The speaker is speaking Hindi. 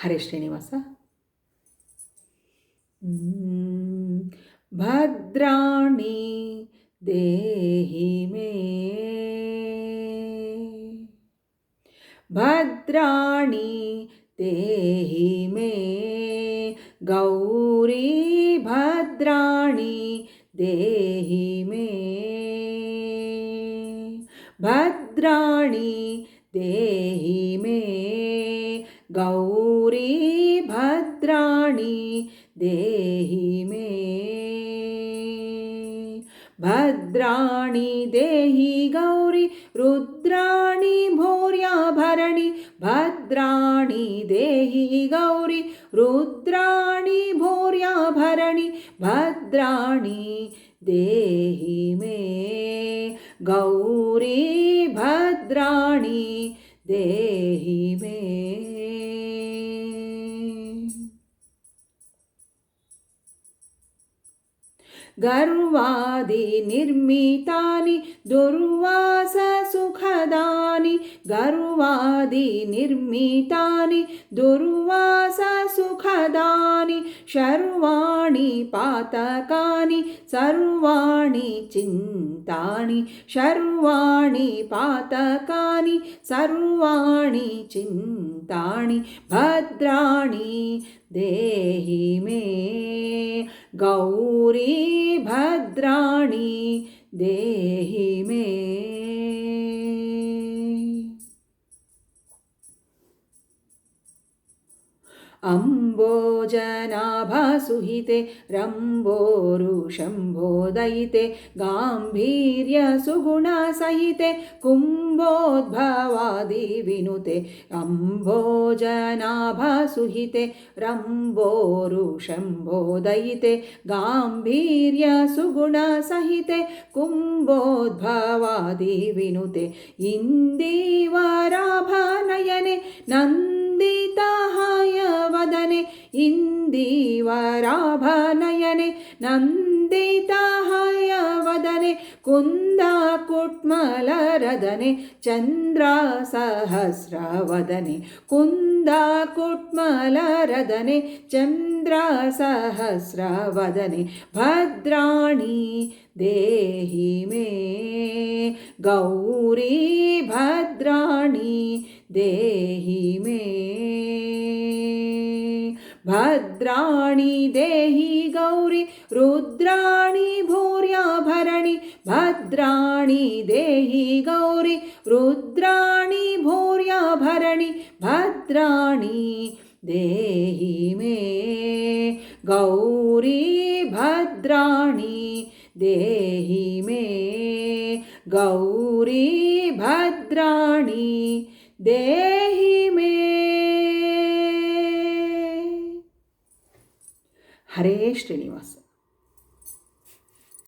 ಹರೇ ಶ್ರೀನಿವಾಸ ಹ್ಮ್. ಭದ್ರಾಣಿ ದೇಹಿ ಮೇ ಭದ್ರಾಣಿ ದೇಹಿ ಮೇ ಗೌರಿ ಭದ್ರಾಣಿ ದೇಹಿ ಮೇ ಭದ್ರಾಣಿ ದೇಹಿ ಮೇ गौरी भद्राणी देहि मे। भद्राणी देहि गौरी, रुद्राणि भूर्याभरणि भद्राणी देहि गौरी, रुद्राणी भूर्याभरणि भद्राणी देहि मे। गौरी भद्राणी देहि मे। गर्वादि निर्मितानि दुर्वाससुखदानि गर्वादि निर्मितानि दुर्वाससुखदानि शर्वाणि पातकानि सर्वाणि चिन्तानि। शर्वाणि पातकानि सर्वाणि चिन्तानि। भद्राणि देहि मे गौरी भद्राणि देहि मे। अम्बोजनाभसुहिते रम्बोरुशम्भोदयिते गाम्भीर्यसुगुणसहिते कुम्भोद्भवादिविनुते अम्भोजनाभसुहिते रम्बोरुशम्भोदयिते गाम्भीर्यसुगुणसहिते कुम्भोद्भवादिविनुते इन्दीवराभनयने नन्दिताहाय इन्दीवराभनयने नन्दिताहाय वदने कुन्दाकुट्मलरदने चन्द्रसहस्रवदने कुन्दाकुट्मलरदने चन्द्रसहस्रवदने भद्राणि देहि मे गौरी भद्राणि देहि मे भद्राणि देहि गौरि, रुद्राणि भूर्याभरणि भद्राणि देहि गौरि, रुद्राणि भूर्याभरणि भद्राणि देहि मे गौरी, भद्राणि देहि मे गौरी, भद्राणि देहि मे हरे श्रीनिवास